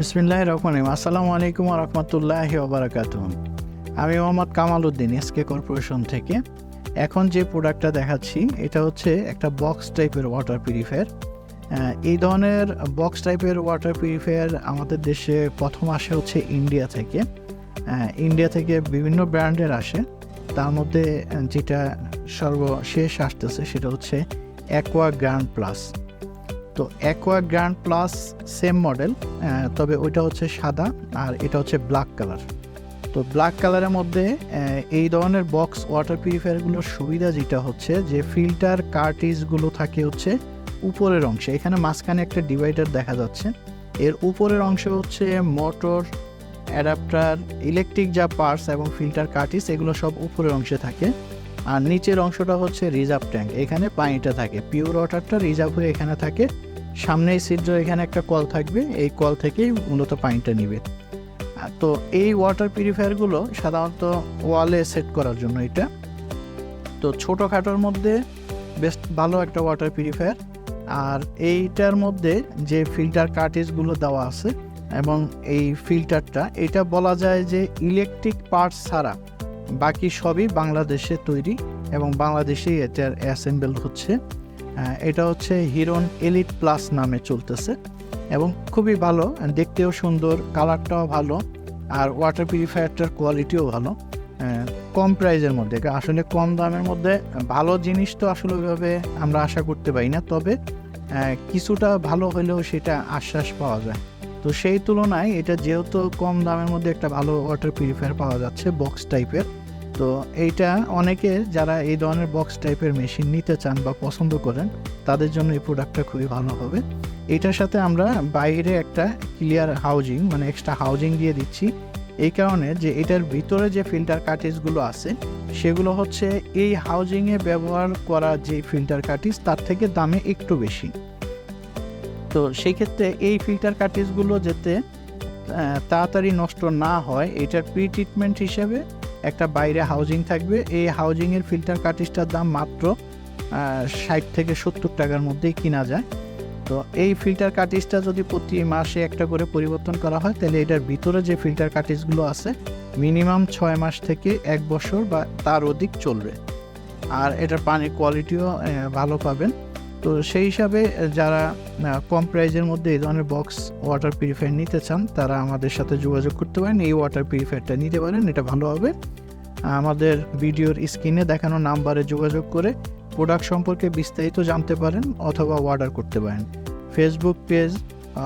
বিসমিল্লাহ রহমান আসসালামু আলাইকুম রহমতুল্লাহ ওবরাকাত আমি মোহাম্মদ কামাল উদ্দিন এসকে কর্পোরেশন থেকে। এখন যে প্রোডাক্টটা দেখাচ্ছি, এটা হচ্ছে একটা বক্স টাইপের ওয়াটার পিউরিফায়ার। এই ধরনের বক্স টাইপের ওয়াটার পিউরিফায়ার আমাদের দেশে প্রথম আসে হচ্ছে ইন্ডিয়া থেকে। ইন্ডিয়া থেকে বিভিন্ন ব্র্যান্ডের আসে। তার মধ্যে যেটা সর্বশেষ আসতেছে সেটা হচ্ছে অ্যাকোয়া গ্র্যান্ড প্লাস তো Aqua Grand Plus same model তবে ওইটা হচ্ছে সাদা আর এটা হচ্ছে ব্ল্যাক কালার তো ব্ল্যাক কালারের মধ্যে এই ধরনের বক্স ওয়াটার পিউরিফায়ারগুলোর সুবিধা যেটা হচ্ছে যে ফিল্টার কার্টিজগুলো থাকে হচ্ছে উপরের অংশে। এখানে মাঝখানে একটা ডিভাইডার দেখা যাচ্ছে। এর উপরের অংশ হচ্ছে মোটর অ্যাডাপ্টার ইলেকট্রিক যা পার্টস এবং ফিল্টার কার্টিস এগুলো সব উপরের অংশে থাকে। আর নিচের অংশটা হচ্ছে রিজার্ভ ট্যাঙ্ক এখানে পানিটা থাকে। পিওর ওয়াটারটা রিজার্ভ হয়ে এখানে থাকে। সামনেই ছিদ্র এখানে একটা কল থাকবে, এই কল থেকেই মূলত পানিটা নিবে। তো এই ওয়াটার পিউরিফায়ারগুলো সাধারণত ওয়ালে সেট করার জন্য এটা। তো ছোটোখাটোর মধ্যে বেশ ভালো একটা ওয়াটার পিউরিফায়ার আর এইটার মধ্যে যে ফিল্টার কার্টিজগুলো দেওয়া আছে এবং এই ফিল্টারটা এটা বলা যায় যে ইলেকট্রিক পার্টস ছাড়া বাকি সবই বাংলাদেশে তৈরি এবং বাংলাদেশেই এটার অ্যাসেম্বল হচ্ছে। এটা হচ্ছে হিরন এলিট প্লাস নামে চলতেছে এবং খুবই ভালো দেখতেও সুন্দর কালারটাও ভালো আর ওয়াটার পিউরিফায়ারটার কোয়ালিটিও ভালো। কম প্রাইজের মধ্যে, আসলে কম দামের মধ্যে ভালো জিনিস তো আসলে ওইভাবে আমরা আশা করতে পারি না, তবে কিছুটা ভালো হলেও সেটা আশ্বাস পাওয়া যায়। তো সেই তুলনায় এটা যেহেতু কম দামের মধ্যে একটা ভালো ওয়াটার পিউরিফায়ার পাওয়া যাচ্ছে বক্স টাইপের তো এইটা অনেকে যারা এই ধরনের বক্স টাইপের মেশিন নিতে চান বা পছন্দ করেন, তাদের জন্য এই প্রোডাক্টটা খুবই ভালো হবে। এটার সাথে আমরা বাইরে একটা ক্লিয়ার হাউজিং মানে এক্সট্রা হাউজিং দিয়ে দিচ্ছি। এই কারণে যে এটার ভিতরে যে ফিল্টার কার্টিজগুলো আছে, সেগুলো হচ্ছে এই হাউজিংয়ে ব্যবহার করা যে ফিল্টার কার্টিজ তার থেকে দামে একটু বেশি। তো সেই ক্ষেত্রে এই ফিল্টার কার্টিজগুলো যাতে তাড়াতাড়ি নষ্ট না হয়, এটার প্রি ট্রিটমেন্ট হিসেবে একটা বাইরে হাউজিং থাকবে। এই হাউজিংয়ের ফিল্টার কার্টিজটার দাম মাত্র ষাট থেকে সত্তর টাকার মধ্যেই কিনা যায়। তো এই ফিল্টার কার্টিজটা যদি প্রতি মাসে একটা করে পরিবর্তন করা হয়, তাহলে এটার ভিতরে যে ফিল্টার কার্টিজগুলো আছে মিনিমাম ছয় মাস থেকে এক বছর বা তার অধিক চলবে। আর এটার পানির কোয়ালিটিও ভালো পাবেন। তো সেই হিসাবে যারা কম প্রাইজের মধ্যে এই ধরনের বক্স ওয়াটার পিউরিফায়ার নিতে চান, তারা আমাদের সাথে যোগাযোগ করতে পারেন। এই ওয়াটার পিউরিফায়ারটা নিতে পারেন, এটা ভালো হবে। আমাদের ভিডিওর স্ক্রিনে দেখানো নাম্বারে যোগাযোগ করে প্রোডাক্ট সম্পর্কে বিস্তারিত জানতে পারেন অথবা অর্ডার করতে পারেন। ফেসবুক পেজ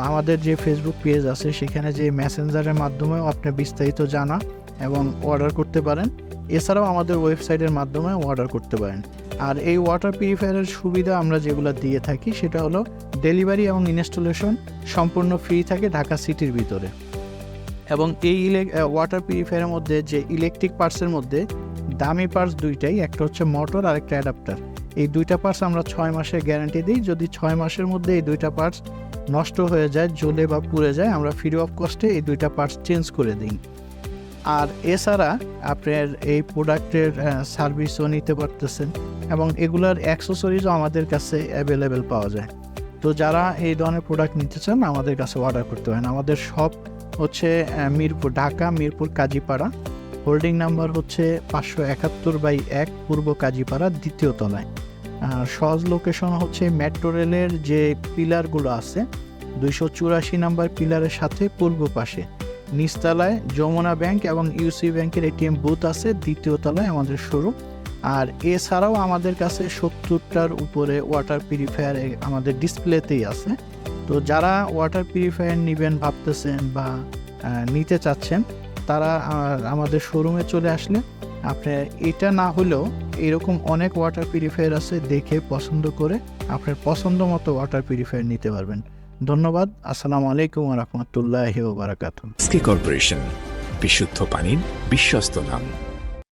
আমাদের যে ফেসবুক পেজ আছে, সেখানে যে মেসেঞ্জারের মাধ্যমেও আপনি বিস্তারিত জানা এবং অর্ডার করতে পারেন। এছাড়াও আমাদের ওয়েবসাইটের মাধ্যমে অর্ডার করতে পারেন। আর এই ওয়াটার পিউরিফায়ারের সুবিধা আমরা যেগুলো দিয়ে থাকি, সেটা হলো ডেলিভারি এবং ইনস্টলেশন সম্পূর্ণ ফ্রি থাকে ঢাকা সিটির ভিতরে। এবং এই ইলেক ওয়াটার পিউরিফায়ারের মধ্যে যে ইলেকট্রিক পার্টসের মধ্যে দামি পার্টস দুইটাই, একটা হচ্ছে মোটর আর একটা অ্যাডাপ্টার এই দুইটা পার্টস আমরা ছয় মাসের গ্যারান্টি দিই। যদি ছয় মাসের মধ্যে এই দুইটা পার্টস নষ্ট হয়ে যায়, জ্বলে বা পুড়ে যায়, আমরা ফ্রি অফ কস্টে এই দুইটা পার্টস চেঞ্জ করে দিই। আর এছাড়া আপনার এই প্রোডাক্টের সার্ভিসও নিতে পারতেছেন এবং এগুলার অ্যাক্সেসরিজও আমাদের কাছে অ্যাভেলেবেল পাওয়া যায়। তো যারা এই ধরনের প্রোডাক্ট নিতে চান, আমাদের কাছে অর্ডার করতে পারেন। আমাদের সব হচ্ছে মিরপুর, ঢাকা, মিরপুর, কাজীপাড়া। হোল্ডিং নাম্বার হচ্ছে পাঁচশো একাত্তর বাই এক, পূর্ব কাজীপাড়া, দ্বিতীয় তলায়। সহজ লোকেশন হচ্ছে মেট্রো রেলের যে পিলারগুলো আছে, দুইশো চুরাশি নাম্বার পিলারের সাথে পূর্ব পাশে। নিচতলায় যমুনা ব্যাংক এবং ইউসি ব্যাংকের এটিএম বুথ আছে, দ্বিতীয় তলায় আমাদের শোরুম। আর এছাড়াও আমাদের কাছে সত্তরটার উপরে ওয়াটার পিউরিফায়ার আমাদের ডিসপ্লেতেই আছে। তো যারা ওয়াটার পিউরিফায়ার নেবেন ভাবতেছেন বা নিতে চাচ্ছেন, তারা আমাদের শোরুমে চলে আসলে। আপনি এটা না হলেও এরকম অনেক ওয়াটার পিউরিফায়ার আছে দেখে পছন্দ করে আপনার পছন্দ মতো ওয়াটার পিউরিফায়ার নিতে পারবেন। ধন্যবাদ আসসালামু আলাইকুম রহমতুল্লাহ বারাকাত কর্পোরেশন বিশুদ্ধ পানির বিশ্বস্ত নাম